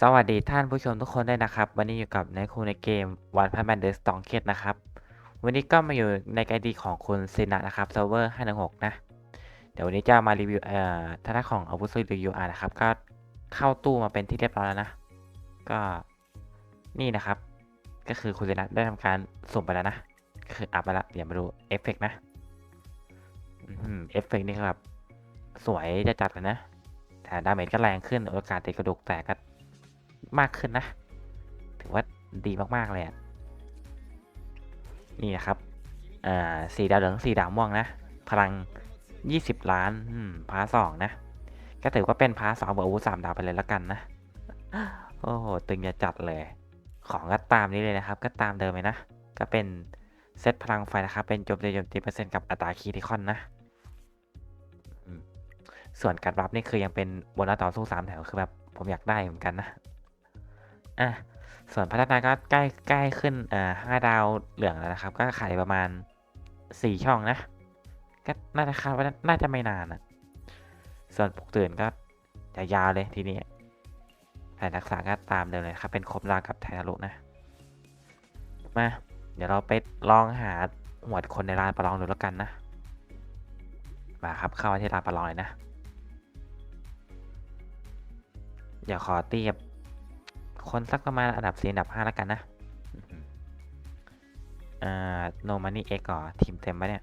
สวัสดีท่านผู้ชมทุกคนด้วยนะครับ วันนี้อยู่กับในครูในเกม One p a n Man The Strong c a s นะครับ วันนี้ก็มาอยู่ในไกดีของคุณเซนะนะครับเซิร์ฟเวอร์516นะ เดี๋ยววันนี้จะมารีวิวเอ่อท่านของอาวุธสุริยูอานะครับ ก็เข้าตู้มาเป็นที่เรียบร้อยแล้วนะ ก็นี่นะครับ ก็คือคุณเซนะได้ทำการสุ่มไปแล้วนะ ก็คืออัพไปแล้วเดี๋ยวมาดูเอฟเฟกต์นะเอฟเฟกต์นี่คือแบบสวยจะจัดเลยนะ แต่ดาเมจก็แรงขึ้นโอกาสติดกระดูกแตกก็ มากขึ้นนะ ถือว่าดีมาก ๆ เลยอะนี่นะครับอ่าสีดาวเหลืองสีดาวม่วงนะ พลัง 20 ล้านพาร์สองนะ ก็ถือว่าเป็นพาร์สองบวกอาวุธสามดาวไปเลยแล้วกันนะ โอ้โห ตึงจะจัดเลย ของก็ตามนี้เลยนะครับ ก็ตามเดิมเลยนะ ก็เป็นเซตพลังไฟนะครับ เป็นโจมตีโจมตีเปอร์เซ็นต์กับอัตราคีทิคอนนะส่วนการรับนี่คือยังเป็นบนหน้าต่อสู้สามแถวคือแบบผมอยากได้เหมือนกันนะ อะส่วนพัฒนาก็ใกล้ใกล้ขึ้นอ่าห้าดาวเหลืองแล้วนะครับ ก็ขายประมาณสี่ช่องนะ ก็น่าจะคาดว่าน่าจะไม่นานนะส่วนปกตื่นก็จะยาวเลยทีนี้แผนรักษาก็ตามเดิมเลยครับ เป็นครบรางกับไทนารุนะ มา เดี๋ยวเราไปลองหาหมวดคนในร้านประลองดูแล้วกันนะ มาครับเข้ามาที่ร้านประลองเลยนะ เดี๋ยวขอเตียบ คนสักประมาณอันดับสี่อันดับห้าแล้วกันนะอือหืออ่าโนมานี่เอ็กก่อทีมเต็มปะเนี่ย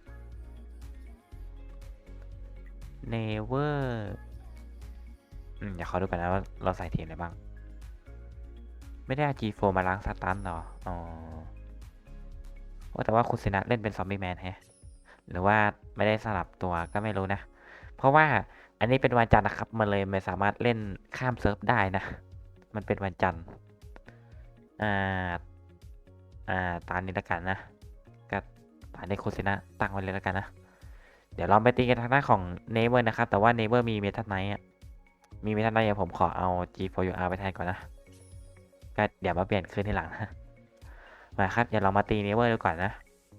เนเวอร์อืมเดี๋ยวขอดูกันนะว่าเราใส่ทีมอะไรบ้าง ไม่ได้เอา G4 มาล้างสตันเหรอ อ๋อว่าแต่ว่าคุณเซนะเล่นเป็นซอมบี้แมนแฮะ หรือว่าไม่ได้สลับตัวก็ไม่รู้นะ เพราะว่าอันนี้เป็นวันจันทร์นะครับ มันเลยไม่สามารถเล่นข้ามเซิร์ฟได้นะ มันเป็นวันจันทร์ อ่า อ่า ตามนี้แล้วกันนะก็ตามในโฆษณาตั้งไว้เลยแล้วกันนะ เดี๋ยวเราไปตีกันทางด้านของเนเวอร์นะครับ แต่ว่าเนเวอร์มีเมทัลไนท์อะมีเมทัลไนท์ผมขอเอา G4UR ไปแทนก่อนนะ ก็เดี๋ยวมาเปลี่ยนคืนที่หลังนะ มาครับ เดี๋ยวเรามาตีเนเวอร์ดูก่อนนะ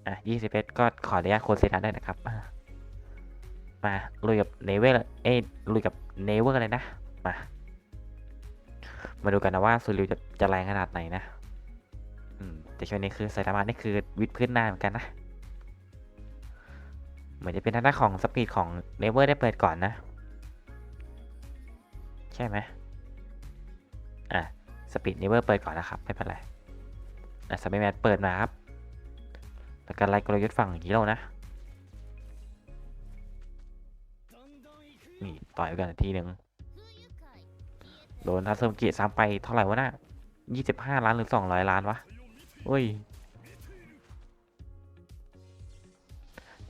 อะ21ก็ขออนุญาตโฆษณาด้นะครับ มา ลุยกับเนเวอร์ เอ้ยลุยกับเนเวอร์เลยนะ มา มาดูกันนะว่าซูริวจะจะแรงขนาดไหนนะอืมแต่ช่วงนี้คือไซตามะนี่คือวิดพื้นหนาเหมือนกันนะ เหมือนจะเป็นทางด้านของสปีดของเนเวอร์ได้เปิดก่อนนะ ใช่ไหมอะสปีดเนเวอร์เปิดก่อนนะครับ ไม่เป็นไรอะสปีดแมนเปิดมาครับแล้วก็ไล่กลยุทธ์ฝั่งฮีโร่นะนี่ต่อยกันทีหนึ่ง โดนทัศมกิซ้ำไปเท่าไหร่วะน่ะยี่สิบห้าล้านหรือสองร้อยล้านวะอุ้ย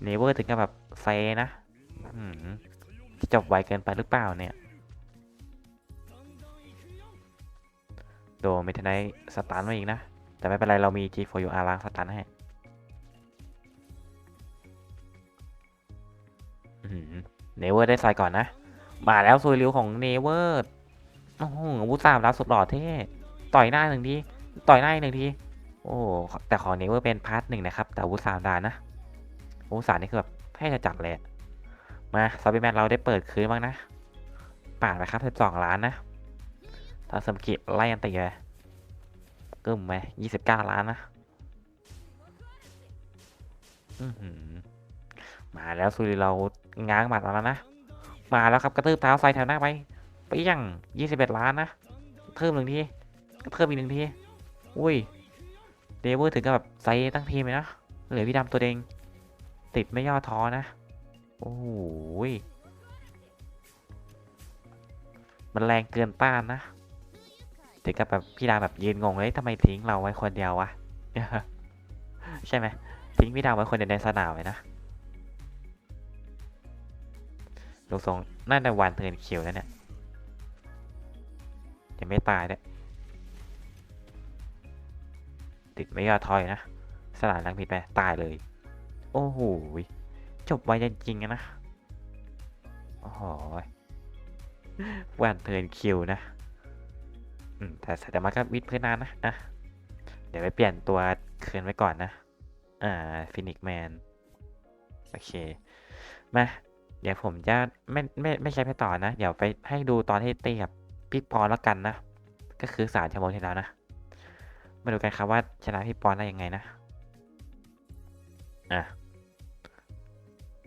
เนเวอร์ถึงกับแบบเซนะจะจบไวเกินไปหรือเปล่าเนี่ย โดนไม่ทันได้สตันมาอีกนะ แต่ไม่เป็นไรเรามี G4UR ล้างสตันให้เนเวอร์ได้ใส่ก่อนนะ มาแล้วซุยริวของเนเวอร์ โอ้โหอาวุธสามดาวสุดหล่อเท่ต่อยหน้าหนึ่งทีต่อยหน้าหนึ่งทีโอ้แต่ของนี้ว่าเป็นพาร์ทหนึ่งนะครับ แต่อาวุธสามดานะอาวุธสามนี่คือแบบให้จะจัดเลยมาซอบีแมนเราได้เปิดคืนบ้างนะป่านไปครับสิบสองล้านนะถ้าสมกิไล่ยันตีเลยกึ่มไหมยี่สิบเก้าล้านนะมาแล้วซุยเราง้างหมัดมาแล้วนะ มาแล้วครับกระตืบเท้าใส่แถวหน้าไป ไปยังยี่สิบเอ็ดล้านนะเพิ่มหนึ่งทีก็เพิ่มอีกหนึ่งทีอุ้ยเดเวอร์ถึงกับแบบไซตั้งทีมเลยนะเหลือพี่ดำตัวเองติดไม่ย่อท้อนะ โอ้โหยมันแรงเกินต้านนะถึงกับแบบพี่ดาแบบยืนงงเลยทำไมทิ้งเราไว้คนเดียววะใช่ไหมทิ้งพี่ดาวไว้คนเดียวในสนามเลยนะดูกทรงน่าจะวันเทิร์นคิวแล้วเนี่ย ยังไม่ตายเนี่ยติดไม่ยอดทอยนะ สลายลังผิดไป ตายเลย โอ้โห จบไวจริงๆนะ โอ้โหยวันเทิร์นคิวนะ อืม แต่แต่มาก็วิดพื้นนานนะอะเดี๋ยวไปเปลี่ยนตัวคืนไว้ก่อนนะ อ่า ฟินิกแมน โอเค มา เดี๋ยวผมจะไม่ไม่ไม่ใช้ไปต่อนะ เดี๋ยวไปให้ดูตอนที่เตีกับ พี่ปอนแล้วกันนะ ก็คือสามชั่วโมงที่แล้วนะ มาดูกันครับว่าชนะพี่ปอนได้ยังไงนะ อะ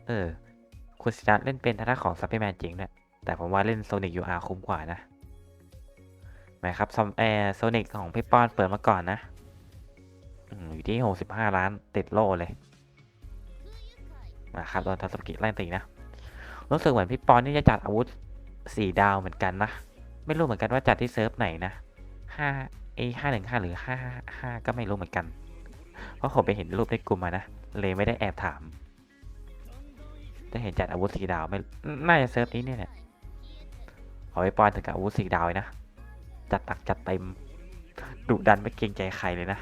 เออ คุณศิระเล่นเป็นท่าของซัพเปอร์แมนจริงเนี่ยแต่ผมว่าเล่นโซนิกยูอาร์คุ้มกว่านะหมายครับซอมแอร์โซนิกของพี่ปอนเปิดมาก่อนนะอยู่ที่หกสิบห้าล้านติดโลเลยมาครับโดนทัศกิไล่ตีนะ รู้สึกเหมือนพี่ปอนนี่จะจัดอาวุธสี่ดาวเหมือนกันนะ ไม่รู้เหมือนกันว่าจัดที่เซิร์ฟไหนนะห้าเอห้าหนึ่งห้าหรือห้าห้าก็ไม่รู้เหมือนกัน เพราะผมไปเห็นรูปในกลุ่มมานะ เลยไม่ได้แอบถามจะเห็นจัดอาวุธสีดาวไม่น่าจะเซิร์ฟนี้เนี่ยแหละขอไปปอนถึงกับอาวุธสีดาวนะจัดตักจัดเต็มดุดันไม่เกรงใจใครเลยนะ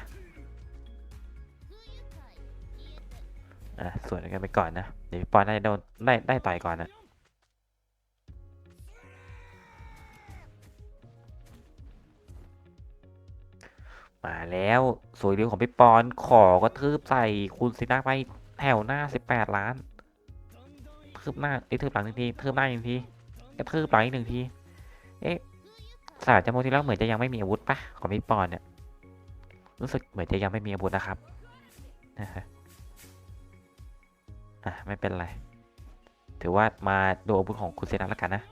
อะส่วนกันไปก่อนนะ เดี๋ยวปอนได้โดนได้ได้ต่อยก่อนนะ มาแล้วสวยดีของพี่ปอนขอกระทืบใส่คุณสินาไปแถวหน้าสิบแปดล้านทืบหน้าไอ้ทืบหลังหนึ่งทีทืบหน้าอีกหนึ่งทีกระทืบหลังอีกหนึ่งที เอ๊ะสาจโมที่แล้วเหมือนจะยังไม่มีอาวุธปะของพี่ปอนเนี่ย รู้สึกเหมือนจะยังไม่มีอาวุธนะครับนะฮะอะไม่เป็นไร ถือว่ามาดูอาวุธของคุณเซนัทแล้วกันนะ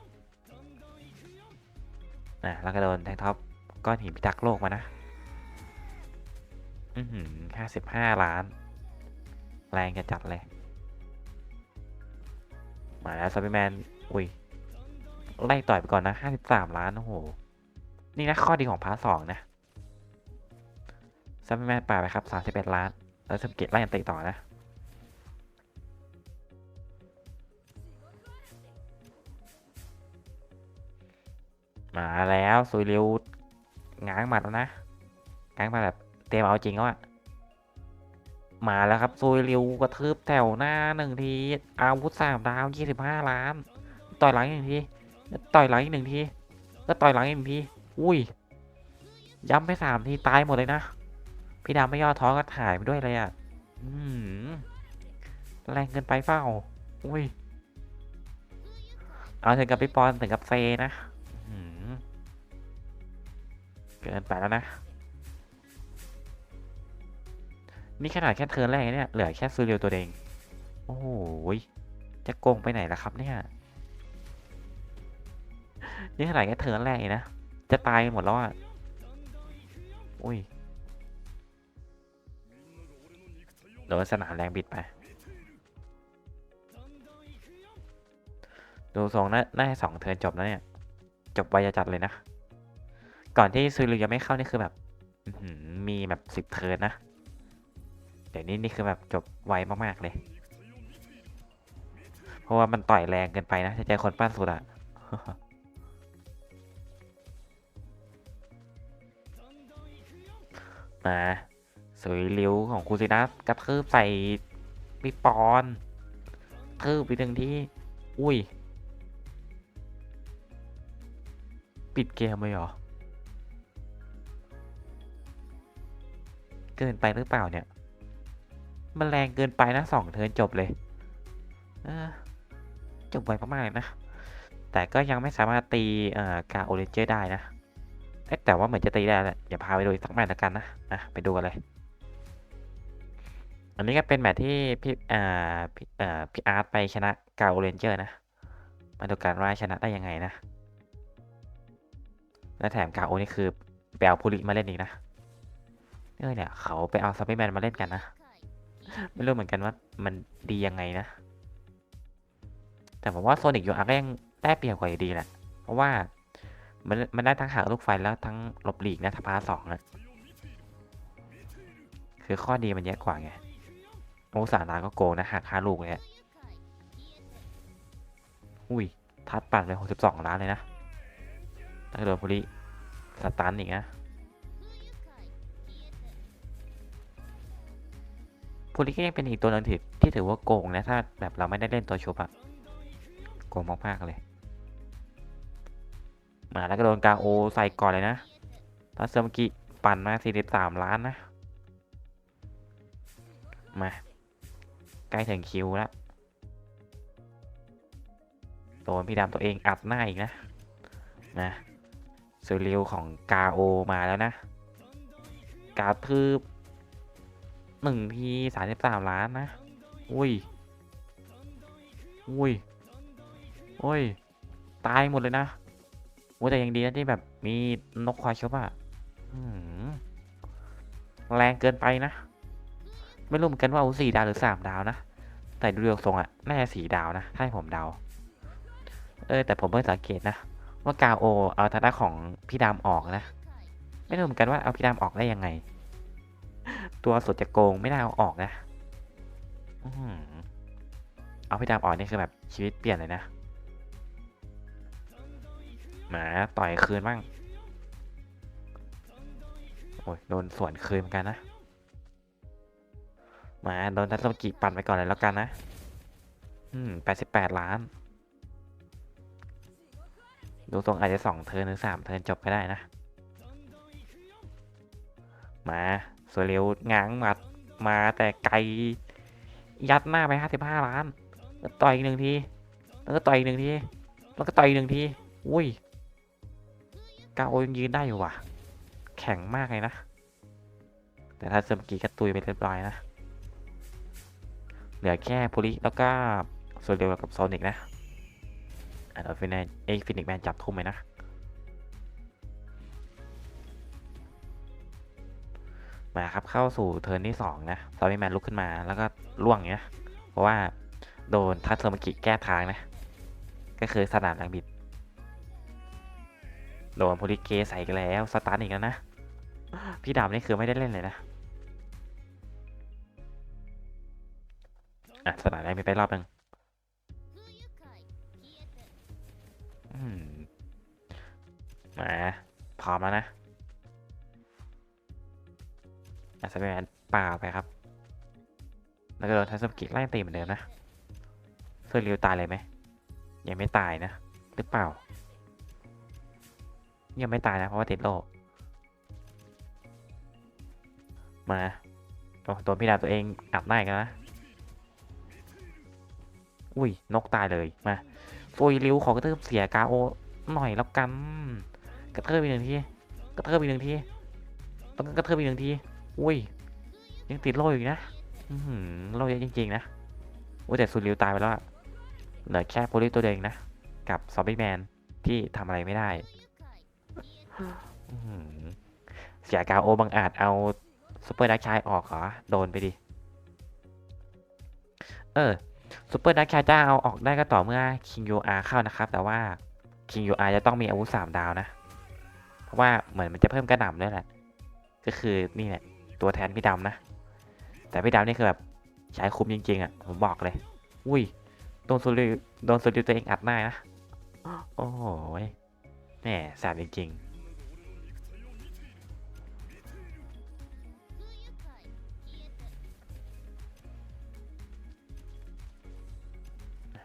อะแล้วก็โดนแทงท็อปก้อนหินพิทักษ์โลกมานะ อือหือห้าสิบห้าล้าน แรงจะจัดเลย มาแล้วซับแมน อุ้ย ไล่ต่อยไปก่อนนะห้าสิบสามล้าน โอ้โห นี่นะข้อดีของพาร์ทสองนะซับแมนป่าไปครับสามสิบเอ็ดล้าน แล้วสมเกตไล่ยันตีต่อนะมาแล้วซุยริวง้างหมัดแล้วนะง้างมาแบบ เตรียมเอาจริงแล้วอะมาแล้วครับซุยริวกระทืบแถวหน้าหนึ่งที อาวุธสามดาวยี่สิบห้าล้าน ต่อยหลังอีกหนึ่งที ต่อยหลังอีกหนึ่งที ก็ต่อยหลังอีกหนึ่งที อุ้ย ย้ำไปสามทีตายหมดเลยนะ พี่ดำไม่ย่อท้อก็ถ่ายไปด้วยเลยอะอืมแรงเกินไปเปล่าอุ้ย เอาถึงกับพี่ปอนถึงกับเซนะเกินไปแล้วนะ นี่ขนาดแค่เทิร์นแรกเนี่ยเหลือแค่ซูเรียวตัวเอง โอ้โหยจะโกงไปไหนล่ะครับเนี่ย นี่ขนาดแค่เทิร์นแรกนะ จะตายหมดแล้วอะอุ้ยโดนสนามแรงบิดไปดูทรงน่าจะสองเทิร์นจบแล้วเนี่ย จบไวจะจัดเลยนะ ก่อนที่ซูริยังไม่เข้านี่คือแบบมีแบบสิบเทิร์นนะ เดี๋ยวนี้นี่คือแบบจบไวมากๆเลย เพราะว่ามันต่อยแรงเกินไปนะใจคนปั้นสุดอะมาสวยริ้วของคูซินัสกระทืบใส่พี่ปอนทืบไปหนึ่งที่ อุ้ย ปิดเกมเลยเหรอ เกินไปหรือเปล่าเนี่ย มันแรงเกินไปนะสองเทิร์นจบเลยจบไวมากๆเลยนะ แต่ก็ยังไม่สามารถตีเอ่อกาโอเรนเจอร์ได้นะแต่ว่าเหมือนจะตีได้แหละอย่าพาไปดูสักแมตช์ล้วกันนะอะไปดูกันเลย อันนี้ก็เป็นแมตช์ที่พี่อ่าพี่อ่อพี่อาร์ตไปชนะกาโอเรนเจอร์นะ มาดูกันว่าชนะได้ยังไงนะ และแถมกาโอนี่คือไปเอาพูริมาเล่นอีกนะเออเนี่ยเขาไปเอาซับเปอร์แมนมาเล่นกันนะ ไม่รู้เหมือนกันว่ามันดียังไงนะ แต่ผมว่าโซนิกยูอาร์ก็ยังได้เปรียบกว่าอยู่ดีแหละ เพราะว่ามันมันได้ทั้งหางลูกไฟแล้วทั้งหลบหลีกนะทัพพาสองนะคือข้อดีมันเยอะกว่าไงโอสานาก็โกงนะหักค่าลูกเลยอะอุ้ย ทัดปั่นไปหกสิบองล้านเลยนะถ้าโดนพูริสตันอีกนะ พูลิก็ยังเป็นอีกตัวหนึงที่ที่ถือว่าโกงนะถ้าแบบเราไม่ได้เล่นตัวชุบอะโกงมากๆเลย มาแล้วก็โดนกาโอใส่ก่อนเลยนะตอนเซอร์มอกิปั่นมา 43 ล้านนะ มา ใกล้ถึงคิวแล้วโดนพี่ดำตัวเองอัดหน้าอีกนะ นะสุริวของกาโอมาแล้วนะ กาทืบ หนึ่งทีสามสิบสามล้านนะ อุ้ย อุ้ยอุ้ย ตายหมดเลยนะโอ้แต่ยังดีนะที่แบบมีนกควายชบอะอื้อหือแรงเกินไปนะ ไม่รู้เหมือนกันว่าเอาสี่ดาวหรือสามดาวนะ แต่ดูเรียวทรงอะน่าจะสี่ดาวนะถ้าให้ผมเดา เออ แต่ผมเพิ่งสังเกตนะว่ากาโอเอาทางด้านของพี่ดำออกนะ ไม่รู้เหมือนกันว่าเอาพี่ดำออกได้ยังไง ตัวสุดจะโกงไม่น่าเอาออกนะอเอาพี่ดำออกนี่คือแบบชีวิตเปลี่ยนเลยนะหมาต่อยคืนบ้างโอ้ยโดนสวนคืนเหมือนกันนะหมาโดนทัศนกิปั่นไปก่อนเลยแล้วกันนะ อืมแปดสิบแปดล้าน ดูทรงอาจจะสองเทินหรือสามเทินจบก็ได้นะ มา สวยเร็วง้างหมัดมาแต่ไกลยัดหน้าไปห้าสิบห้าล้านต่อยอีกหนึ่งทีแล้วก็ต่อยอีกหนึ่งทีแล้วก็ต่อยอีกหนึ่งทีอุ้ยกาโอยังยืนได้อยู่ว่ะ แข็งมากเลยนะ แต่ถ้าเซมกีก็ตุยไปเรียบร้อยนะ เหลือแค่พูริแล้วก็โซเดียวกับโซนิกนะอะเฟินแนเอ้ฟินิกแมนจับทุ่มไหมนะ มาครับเข้าสู่เทิร์นที่สองนะซอมบี้แมนลุกขึ้นมาแล้วก็ล่วงเงี้ยเพราะว่าโดนทัตเซอร์มากิแก้ทางนะ ก็คือสนามแรงบิด โดนโพลิเกใส่กันแล้วสตาร์ทอีกแล้วนะ พี่ดำนี่คือไม่ได้เล่นเลยนะอะสนามแรงบิดไปรอบหนึ่งอืมมาพร้อมแล้วนะ อาสเปนป่าไปครับ แล้วก็โดนทัศกิจไล่ตีเหมือนเดิมนะเสื้อริวตายเลยไหมยังไม่ตายนะ หรือเปล่า ยังไม่ตายนะ เพราะว่าติดโรคมาโอ้โดนพี่ดาตัวเองอับหน้ากันนะ อุ้ย นกตายเลย มาโฟยริวขอกระเทิบเสียกาโอหน่อยแล้วกัน กระเทิบอีกหนึ่งที กระเทิบอีกหนึ่งที ต้องกระเทิบอีกหนึ่งที อุ้ย ยังติดโล่อยู่อีกนะอืโล่เยอะจริง ๆ นะอุ้ยแต่ซูริวตายไปแล้วเหลือแค่โพลิสตัวเองนะ กับซอมบี้แมนที่ทำอะไรไม่ได้เสียกาโอบังอาจเอาซูเปอร์ดักชายออกเหรอ โดนไปดิ เออซูเปอร์ดักชายจะเอาออกได้ก็ต่อเมื่อคิงยูอาเข้านะครับ แต่ว่าคิงยูอาจะต้องมีอาวุธสามดาวนะ เพราะว่าเหมือนมันจะเพิ่มกระหน่ำด้วยแหละ ก็คือนี่แหละ ตัวแทนพี่ดำนะ แต่พี่ดำนี่คือแบบใช้คุ้มจริงๆอะผมบอกเลย อุ้ยโดนโซลิโดนโซลิตัวเองอัดหน้านะโอ้โหแหมแสบจริงๆ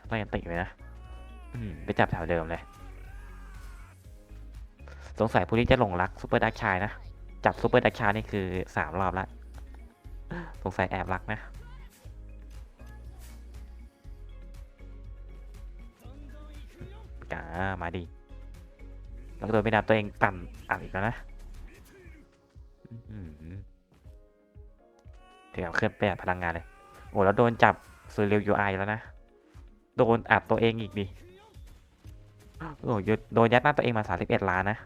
ไล่กันติไว้นะไปจับแถวเดิมเลย สงสัยผู้นี้จะหลงรักซูเปอร์ดักชายนะ จับซูเปอร์ดักชานี่คือสามรอบละสงสัยแอบรักนะ กามาดิแล้วก็โดนไม่ดับตัวเองปั่นอัดอีกแล้วนะแถึงกับเคลื่อนไปดพลังงานเลย โอ้แล้วโดนจับซูเรียลยูไอแล้วนะ โดนอัดตัวเองอีกดิโอ้ยโดนยัดหน้าตัวเองมาสามสิบเอ็ดล้านนะ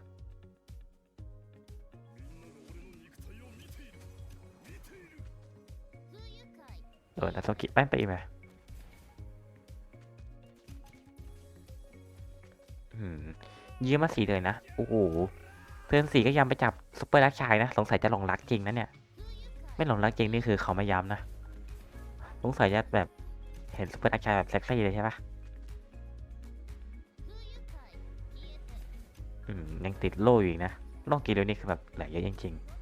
โดนอัศกิแป้งไปอีกไหมอืมยืมมาสีเลยนะ โอ้โห เพื่อนสีก็ยำไปจับซุปเปอร์รักชายนะ สงสัยจะหลงรักจริงนะเนี่ย ไม่หลงรักจริงนี่คือเขาไม่ย้ำนะ สงสัยจะแบบเห็นซุปเปอร์รักชายแบบเซ็กซี่เลยใช่ปะอืมยังติดโล่อยู่อีกนะโล่กีเรยวนี่คือแบบเหลือเยอะจริงๆ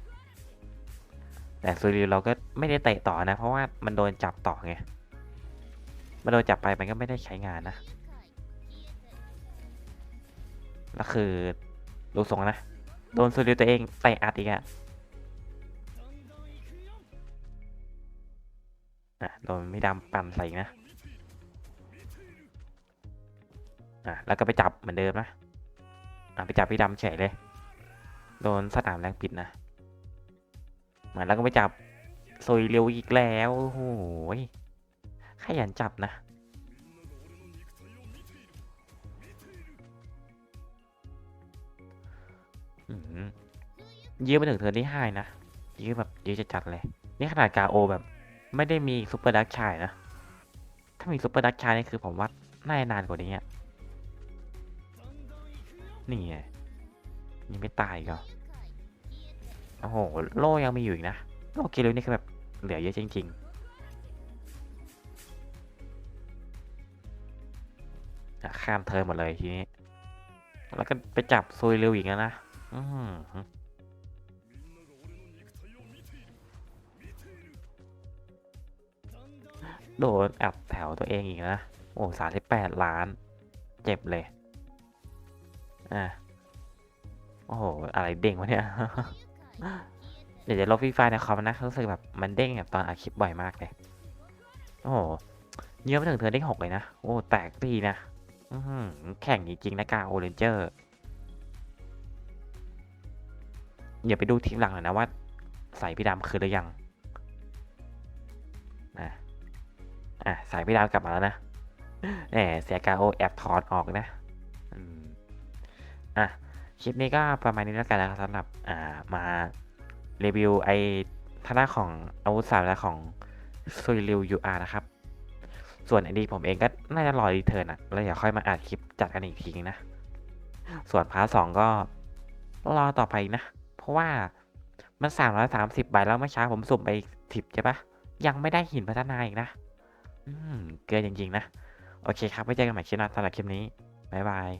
แต่ซูริวเราก็ไม่ได้เตะต่อนะ เพราะว่ามันโดนจับต่อไง มันโดนจับไปมันก็ไม่ได้ใช้งานนะแล้วคือดูทรงนะ โดนซูริวตัวเองเตะอัดอีกอะอะโดนไม่ดำปั่นใส่นะ อะแล้วก็ไปจับเหมือนเดิมนะ อะไปจับพี่ดำเฉยเลย โดนสนามแรงปิดนะ มือนแล้วก็ไปจับซุยเร็วอีกแล้วโอ้โหขยันจับนะอืมยื้อไปถึงเทิร์นที่ห้านะยื้อแบบยื้อจะจัดเลย นี่ขนาดกาโอแบบ ไม่ได้มีซุปเปอร์ดักชายนะ ถ้ามีซุปเปอร์ดักชายนี่คือผมว่าน่าจะนานกว่านี้อะนี่ไงยังไม่ตายอีกเหรอ โอ้โห โล่ยังมีอยู่อีกนะ โล่เกลิวนี่คือแบบเหลือเยอะจริงๆอะข้ามเทิร์นหมดเลยทีนี้ แล้วก็ไปจับซุยเร็วอีกแล้วนะอืมโดนแอบแถวตัวเองอีกนะ โอ้สามสิบแปดล้าน เจ็บเลย อะ โอ้โห อะไรเด้งวะเนี่ย เดี๋ยวจะลบฟรีไฟในคอมนะรู้สึกแบบมันเด้งแบบตอนอัดคลิปบ่อยมากเลย โอ้โหเยอะไปถึงเธอได้หกเลยนะ โอ้ แตกดีนะแข่งจริงๆนะกาโอเรนเจอร์เดี๋ยวไปดูทีมหลังหน่อยนะว่า ใส่พี่ดำคือหรือยังนะอะใส่พี่ดำกลับมาแล้วนะแหมเสียกาโอแอบถอดออกนะ อืม อะ คลิปนี้ก็ประมาณนี้แล้วกันนะครับสำหรับอ่ามารีวิวไอ้ทางด้าของอาวุธสามและของซุยริวยูอาร์นะครับ ส่วนไอดีผมเองก็น่าจะรอรีเทิร์นอะ แล้วเดี๋ยวค่อยมาอัดคลิปจัดกันอีกทีนึงนะ ส่วนพาร์ทสองก็รอต่อไปนะ เพราะว่ามันสามร้อยสามสิบใบแล้วเมื่อเช้าผมสุ่มไปสิบใช่ปะยังไม่ได้หินพัฒนาอีกนะ อืม เกินจริงๆนะ โอเคครับไว้เจอกันใหม่คลิปหน้าสำหรับคลิปนี้ บ๊ายบาย